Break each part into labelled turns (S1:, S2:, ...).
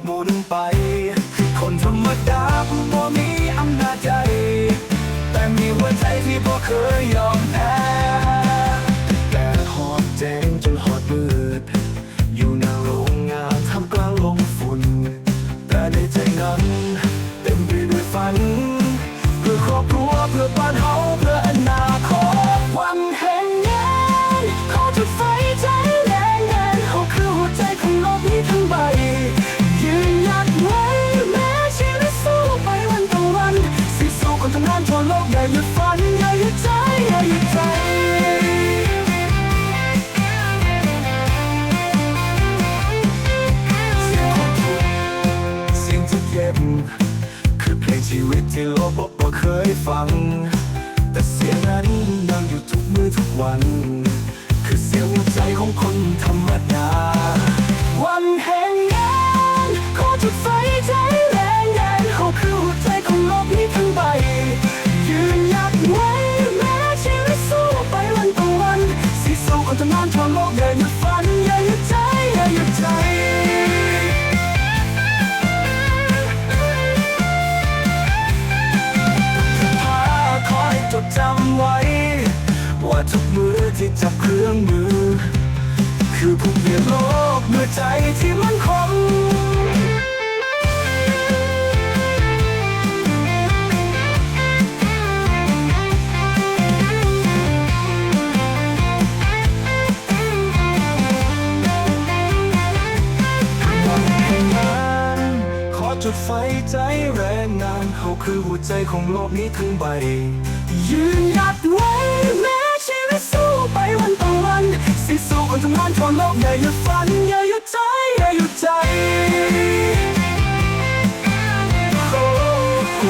S1: กหมุนไป คือคนธรรมดาผู้บ่มีอำนาจใจ แต่มีหัวใจที่บ่เคยยอมแพ้ เคยฟัง แต่เสียงนั้นยังอยู่ทุกมือทุกวัน คือเสียงหัวใจของคนธรรมดา วันแห่งงานขอจุดไฟใจแรงงานเขาคือหัวใจของโลกนี้ทั้งใบ ยืนหยัดไว้แม้ชีวิตสู้ไปวันต่อวันสิสู้คนทำงานทั่วโลกอย่าหยุดฝัน จำไว้ ว่าทุกมือที่จับเครื่องมือ คือผู้เปลี่ยนโลกเมื่อใจที่มั่นคงวันแห่งงานขอจุดไฟใจแรงงานเขาคือหัวใจของโลกนี้ทั้งใบ คนทำงานทั่วโลกอย่าหยุดฝันอย่าหยุดใจอย่าหยุดใจโอ้โห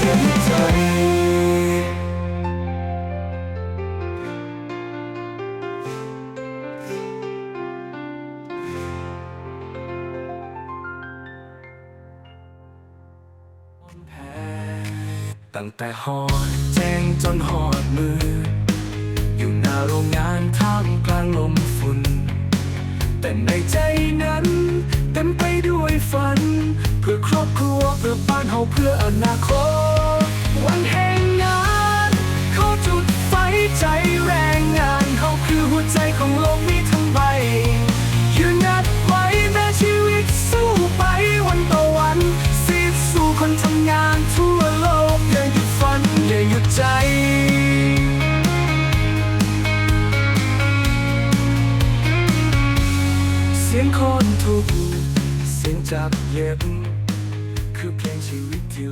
S1: อย่าหยุดใจแพ้ตั้งแต่หอดแจ้งจนหอดมือ อยู่หน้าโรงงานท่ามกลางลมฝุ่น แต่ในใจนั้น เต็มไปด้วยฝัน เพื่อครอบครัวเพื่อบ้านเฮาเพื่ออนาคต วันแห่งงานเขาจุดไฟใจแรง สียงคนทุกเสียงจับเย็บคือเพลงชีวิตที่